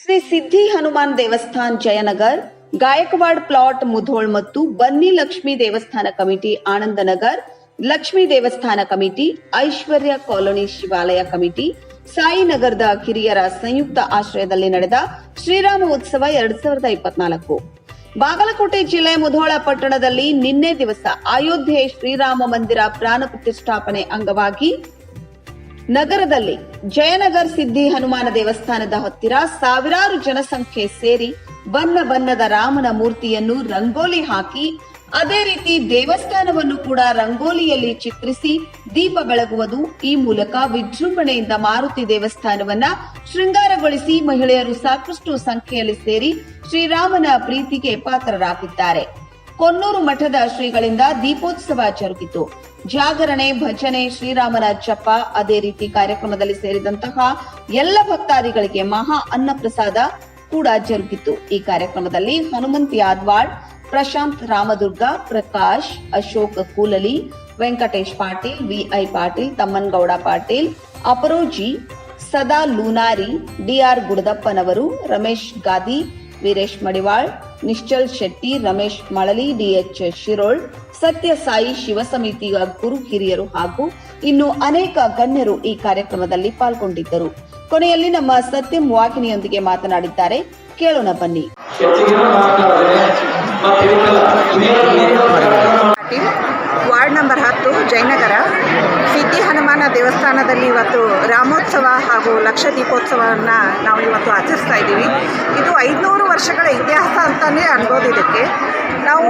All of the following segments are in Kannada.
ಶ್ರೀ ಸಿದ್ಧಿ ಹನುಮಾನ್ ದೇವಸ್ಥಾನ್ ಜಯನಗರ್, ಗಾಯಕ್ವಾಡ್ ಪ್ಲಾಟ್ ಮುಧೋಳ್ ಮತ್ತು ಬನ್ನಿ ಲಕ್ಷ್ಮಿ ದೇವಸ್ಥಾನ ಕಮಿಟಿ ಆನಂದನಗರ್, ಲಕ್ಷ್ಮಿ ದೇವಸ್ಥಾನ committee Aishwarya colony Shivalaya committee ಸಾಯಿನಗರದ ಕಿರಿಯರ ಸಂಯುಕ್ತ ಆಶ್ರಯದಲ್ಲಿ ನಡೆದ ಶ್ರೀರಾಮ ಉತ್ಸವ ಎರಡ್ ಸಾವಿರದ ಇಪ್ಪತ್ನಾಲ್ಕು. ಬಾಗಲಕೋಟೆ ಜಿಲ್ಲೆ ಮುಧೋಳ ಪಟ್ಟಣದಲ್ಲಿ ನಿನ್ನೆ ದಿವಸ ಅಯೋಧ್ಯೆ ಶ್ರೀರಾಮ ಮಂದಿರ ಪ್ರಾಣ ಪ್ರತಿಷ್ಠಾಪನೆ ಅಂಗವಾಗಿ ನಗರದಲ್ಲಿ ಜಯನಗರ್ ಸಿದ್ಧಿ ಹನುಮಾನ ದೇವಸ್ಥಾನದ ಹತ್ತಿರ ಸಾವಿರಾರು ಜನಸಂಖ್ಯೆ ಸೇರಿ ಬಣ್ಣ ಬಣ್ಣದ ರಾಮನ ಮೂರ್ತಿಯನ್ನು ರಂಗೋಲಿ ಹಾಕಿ, ಅದೇ ರೀತಿ ದೇವಸ್ಥಾನವನ್ನು ಕೂಡ ರಂಗೋಲಿಯಲ್ಲಿ ಚಿತ್ರಿಸಿ ದೀಪ ಬೆಳಗುವುದು ಈ ಮೂಲಕ ವಿಜೃಂಭಣೆಯಿಂದ ಮಾರುತಿ ದೇವಸ್ಥಾನವನ್ನ ಶೃಂಗಾರಗೊಳಿಸಿ ಮಹಿಳೆಯರು ಸಾಕಷ್ಟು ಸಂಖ್ಯೆಯಲ್ಲಿ ಸೇರಿ ಶ್ರೀರಾಮನ ಪ್ರೀತಿಗೆ ಪಾತ್ರರಾಗಿದ್ದಾರೆ. ಕೊನ್ನೂರು ಮಠದ ಶ್ರೀಗಳಿಂದ ದೀಪೋತ್ಸವ ಜರುಗಿತು. ಜಾಗರಣೆ, ಭಜನೆ, ಶ್ರೀರಾಮನ ಜಪ ಅದೇ ರೀತಿ ಕಾರ್ಯಕ್ರಮದಲ್ಲಿ ಸೇರಿದಂತಹ ಎಲ್ಲ ಭಕ್ತಾದಿಗಳಿಗೆ ಮಹಾ ಅನ್ನಪ್ರಸಾದ ಕೂಡ ಜರುಗಿತು. ಈ ಕಾರ್ಯಕ್ರಮದಲ್ಲಿ Hanumant Yadwal, Prashant Ramdurg, Prakash, Ashok Kulali, Venkatesh Patil, Vi Patil, Tammangouda Patil, Aparoji, Sada Lunari, D R ಗುಡದಪ್ಪನವರು, Ramesh Gadi, Veeresh Madiwal Nischal Shetty Ramesh Malali DH Shirol Satya Sai ಶಿವಸಮಿತಿಯ ಗುರು ಹಿರಿಯರು ಹಾಗೂ ಇನ್ನು ಅನೇಕ ಗಣ್ಯರು ಈ ಕಾರ್ಯಕ್ರಮದಲ್ಲಿ ಪಾಲ್ಗೊಂಡಿದ್ದರು. ಕೊನೆಯಲ್ಲಿ ನಮ್ಮ ಸತ್ಯಂ ವಾಹಿನಿಯೊಂದಿಗೆ ಮಾತನಾಡಿದ್ದಾರೆ. ಕೇಳೋಣ ಬನ್ನಿ. ವಾರ್ಡ್ ನಂಬರ್ ಹತ್ತು ಜಯನಗರ. ಹನುಮಾನ ದೇವಸ್ಥಾನದಲ್ಲಿ ಇವತ್ತು ರಾಮೋತ್ಸವ ಹಾಗೂ ಲಕ್ಷ ದೀಪೋತ್ಸವವನ್ನು ನಾವು ಇವತ್ತು ಆಚರಿಸ್ತಾ ಇದ್ದೀವಿ. ಇದು ಐದುನೂರು ವರ್ಷಗಳ ಇತಿಹಾಸ ಅಂತಲೇ ಅನ್ಬೋದು ಇದಕ್ಕೆ. ನಾವು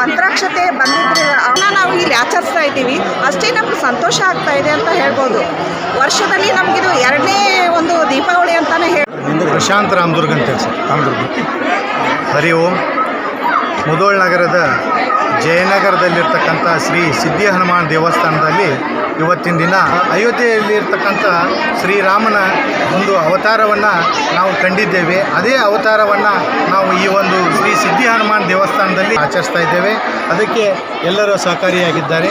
ಮಂತ್ರಾಕ್ಷತೆ ಬಂದಿದ್ರೆ ಅವನ್ನ ನಾವು ಇಲ್ಲಿ ಆಚರಿಸ್ತಾ ಇದ್ದೀವಿ. ಅಷ್ಟೇ ನಮ್ಗೆ ಸಂತೋಷ ಆಗ್ತಾ ಇದೆ ಅಂತ ಹೇಳ್ಬೋದು. ವರ್ಷದಲ್ಲಿ ನಮಗಿದು ಎರಡನೇ ಒಂದು ದೀಪಾವಳಿ ಅಂತಲೇ ಹೇಳಿ ಪ್ರಶಾಂತ್ ರಾಮದುರ್ಗ ಅಂತ ಸರ್ ರಾಮದುರ್ಗ ಹರಿ ಓಂ. ಮುದೋಳ್ ನಗರದ ಜಯನಗರದಲ್ಲಿರ್ತಕ್ಕಂಥ ಶ್ರೀ ಸಿದ್ಧಿ ಹನುಮಾನ್ ದೇವಸ್ಥಾನದಲ್ಲಿ ಇವತ್ತಿನ ದಿನ ಅಯೋಧ್ಯೆಯಲ್ಲಿರ್ತಕ್ಕಂಥ ಶ್ರೀರಾಮನ ಒಂದು ಅವತಾರವನ್ನು ನಾವು ಕಂಡಿದ್ದೇವೆ. ಅದೇ ಅವತಾರವನ್ನು ನಾವು ಈ ಒಂದು ಶ್ರೀ ಸಿದ್ಧಿ ಹನುಮಾನ್ ದೇವಸ್ಥಾನದಲ್ಲಿ ಆಚರಿಸ್ತಾ ಇದ್ದೇವೆ. ಅದಕ್ಕೆ ಎಲ್ಲರೂ ಸಹಕಾರಿಯಾಗಿದ್ದಾರೆ.